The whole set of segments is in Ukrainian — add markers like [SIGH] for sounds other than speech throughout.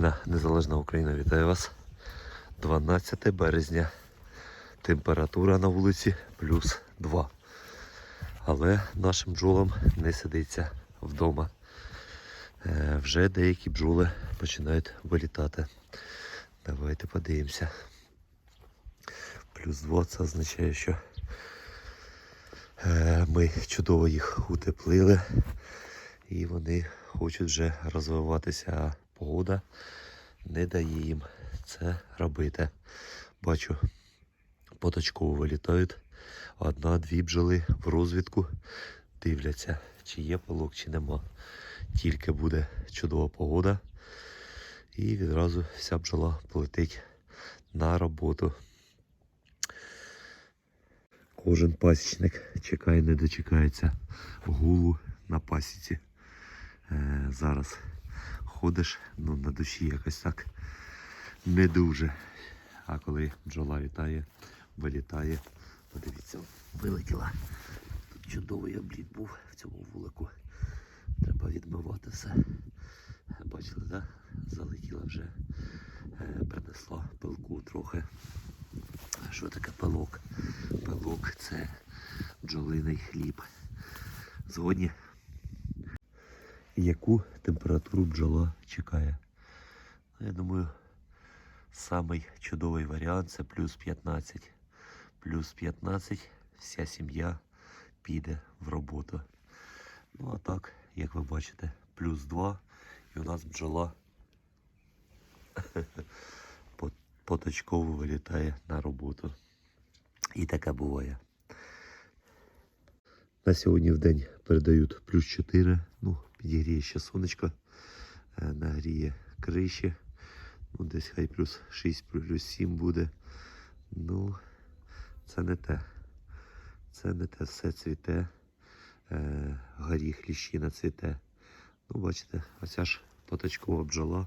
Вільна незалежна Україна вітає вас. 12 березня. Температура на вулиці плюс 2. Але нашим бджолам не сидиться вдома. Е, вже деякі бджоли починають вилітати. Давайте подивимося. Плюс 2 це означає, що е, ми чудово їх утеплили і вони хочуть вже розвиватися, погода не дає їм це робити. Бачу, поточково вилітають. Одна-дві бджоли в розвідку дивляться, чи є полок, чи нема. Тільки буде чудова погода. І відразу вся бджола полетить на роботу. Кожен пасічник чекає, не дочекається гулу на пасіці. Е, зараз ходиш, ну на душі якось так не дуже. А коли бджола літає, вилітає, подивіться, вилетіла. Тут чудовий обліт був в цьому вулику. Треба відмивати все. Бачили, так? Залетіла вже, е, принесла пилку трохи. Що таке пилок? Пилок це бджолиний хліб. Згодні яку температуру бджола чекає. Ну, я думаю, самий чудовий варіант це плюс 15. Плюс 15 вся сім'я піде в роботу. Ну а так, як ви бачите, плюс 2 і у нас бджола [LAUGHS] поточково вилітає на роботу. І таке буває. На сьогодні в день передають плюс 4. Ну, підігріє ще сонечко, е, нагріє криші. Ну, десь хай плюс 6, плюс 7 буде. Ну, це не те. Це не те, все цвіте. Е, горіх ліщина цвіте. Ну, бачите, оця ж поточкова бджола,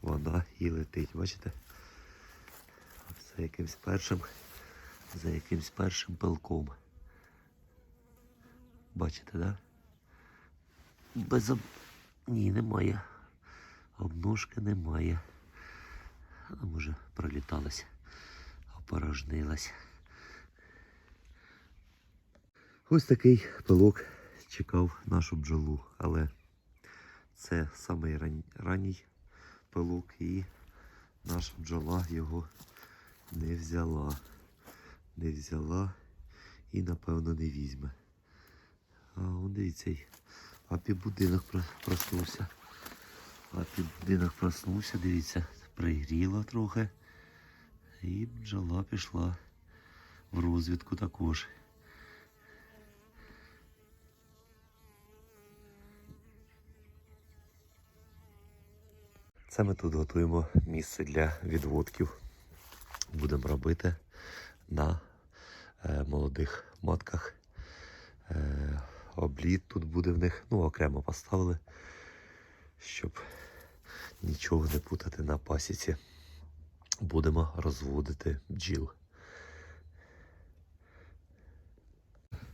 вона і летить. Бачите? За якимсь першим, за якимсь першим пилком. Бачите, да? Без об... Ні, немає. Обножки немає. А може проліталась, опорожнилась. Ось такий пилок чекав нашу бджолу, але це самий ран... ранній пилок і наша бджола його не взяла. Не взяла і напевно не візьме. А он дивіться, й апі будинок про- проснувся. Апі будинок проснувся, дивіться, пригріло трохи. І бджола пішла в розвідку також. Це ми тут готуємо місце для відводків. Будемо робити на е, молодих матках. Обліт тут буде в них, ну, окремо поставили, щоб нічого не путати на пасіці. Будемо розводити бджіл.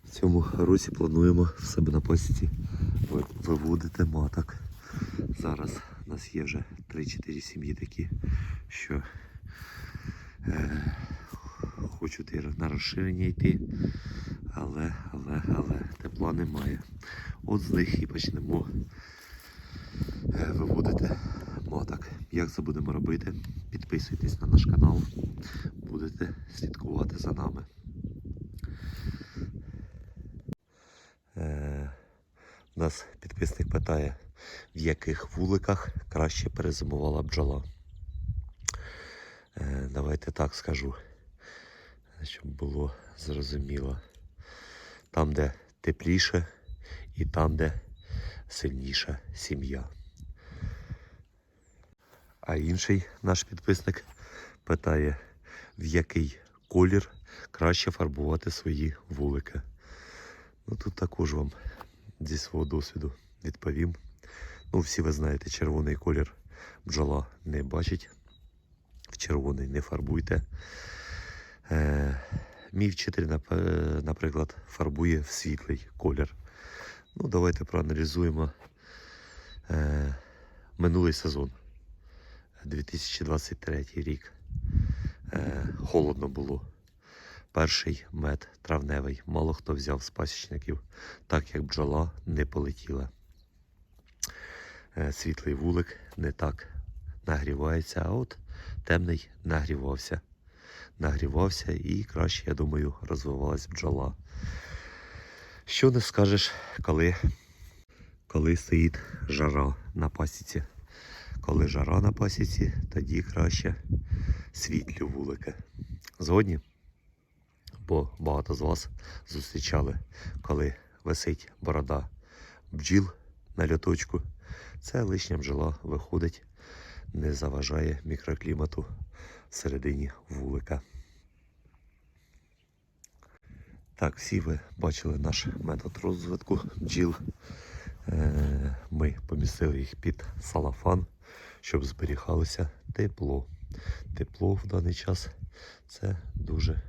В цьому році плануємо в себе на пасіці виводити маток. Зараз у нас є вже 3-4 сім'ї такі, що е, хочуть на розширення йти, але, але, але тепла немає. От з них і почнемо е, виводити маток. Як це будемо робити? Підписуйтесь на наш канал, будете слідкувати за нами. Е, нас підписник питає, в яких вуликах краще перезимувала бджола. Е, давайте так скажу, щоб було зрозуміло. Там, де тепліше, і там, де сильніша сім'я. А інший наш підписник питає, в який колір краще фарбувати свої вулики. Ну тут також вам зі свого досвіду відповім. Ну, всі ви знаєте, червоний колір бджола не бачить. В червоний не фарбуйте. Е, мій вчитель, наприклад, фарбує в світлий колір. Ну, давайте проаналізуємо е, минулий сезон. 2023 рік. Е, холодно було. Перший мед травневий. Мало хто взяв з пасічників, так як бджола не полетіла. Е, світлий вулик не так нагрівається, а от темний нагрівався. Нагрівався і краще, я думаю, розвивалась бджола. Що не скажеш, коли, коли стоїть жара на пасіці. Коли жара на пасіці, тоді краще світлі вулики. Згодні? Бо багато з вас зустрічали, коли висить борода бджіл на льоточку. Це лишня бджола виходить, не заважає мікроклімату всередині вулика. Так, всі ви бачили наш метод розвитку бджіл. Е, Ми помістили їх під салафан, щоб зберігалося тепло. Тепло в даний час це дуже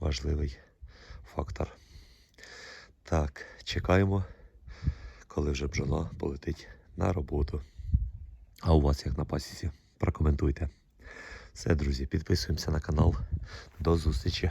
важливий фактор. Так, чекаємо, коли вже бджола полетить на роботу. А у вас як на пасіці? Прокоментуйте. Все, друзі, підписуємося на канал. До зустрічі.